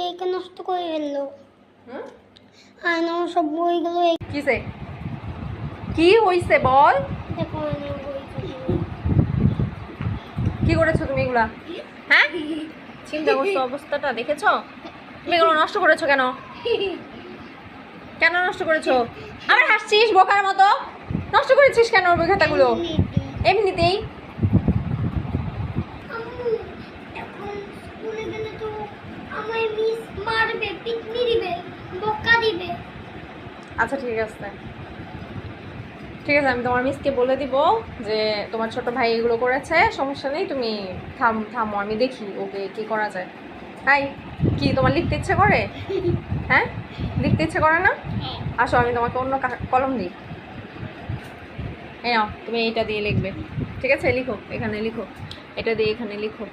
কে কে নষ্ট করে ফেলল। হুম? আয়নার সব বইগুলো কিসে? কি হইছে বল? দেখো কি করেছ তুমি এগুলা? হ্যাঁ? চিন্তা করছ অবস্থাটা দেখেছ? তুমি এগুলো নষ্ট করেছ কেন? কেন নষ্ট করেছ? আবার হাসছিস বোকার মতো? নষ্ট করেছিস কেন ওর বই খাতাগুলো? এমনিতেই? পিটনি দিবে বকা দিবে। আচ্ছা ঠিক আছে। ঠিক আছে আমি তোমার মিসকে বলে দিব যে তোমার ছোট ভাই এগুলো করেছে সমস্যা নেই তুমি থাম থামো আমি দেখি ওকে কি করা যায়। হাই কি তোমার লিখতে ইচ্ছে করে? হ্যাঁ? লিখতে ইচ্ছে করে না? আসো আমি তোমাকে অন্য কলম দিই। এই নাও তুমি এইটা দিয়ে লিখবে। ঠিক আছে লিখো এখানে লিখো। এটা দিয়ে এখানে লিখো।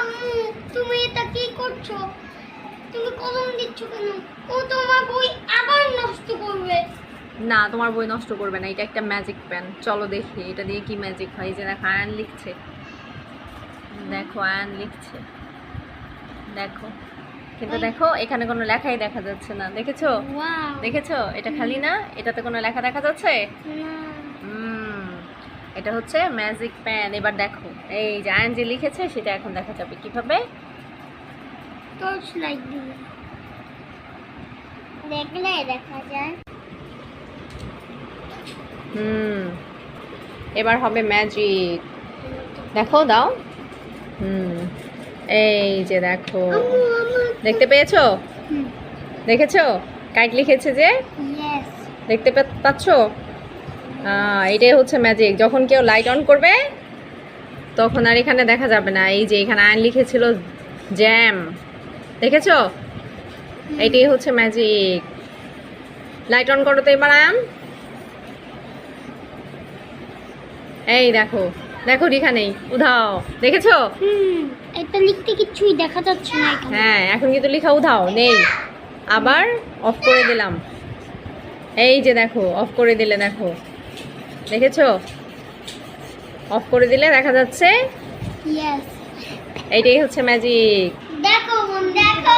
আম্মু তুমি এটা কি করছ? তুমি কলম দিচ্ছ কেন? ও তোমার বই আবার নষ্ট করবে। না তোমার বই নষ্ট করবে না এটা একটা ম্যাজিক পেন চলো দেখি এটা দিয়ে কি ম্যাজিক হয়? যে দেখো আয়ন লিখছে। দেখো আয়ন লিখছে। দেখো। কিন্তু দেখো এখানে কোনো লেখাই দেখা যাচ্ছে না। দেখেছ? দেখেছ? এটা খালি না? এটাতে কোনো লেখা দেখা যাচ্ছে? না। এটা হচ্ছে ম্যাজিক প্যান। এবার দেখো এই যে আয়ন যে লিখেছে সেটা এখন দেখা যাবে কীভাবে। টর্চ লাইট দিয়ে। দেখলে দেখা যায়। হুম এবার হবে ম্যাজিক। দেখো দাও। হুম এই যে দেখো। দেখতে পেয়েছ? দেখেছ? কাইট লিখেছে যে? দেখতে পাচ্ছো? এটাই হচ্ছে ম্যাজিক যখন কেউ লাইট অন করবে তখন আর এখানে দেখা যাবে না। এই যে এখানে আইন লিখেছিল জ্যাম দেখেছ? এটাই হচ্ছে ম্যাজিক লাইট অন করো তো এবার আয়ান। এই দেখো দেখো রেখা নেই। উধাও। দেখেছ? এটা লিখতে কিছুই দেখা যাচ্ছে না হ্যাঁ এখন কিন্তু লেখা উধাও নেই। আবার অফ করে দিলাম। এই যে দেখো অফ করে দিলে দেখো। দেখেছ? অফ করে দিলে দেখা যাচ্ছে। এইটাই হচ্ছে ম্যাজিক দেখো দেখো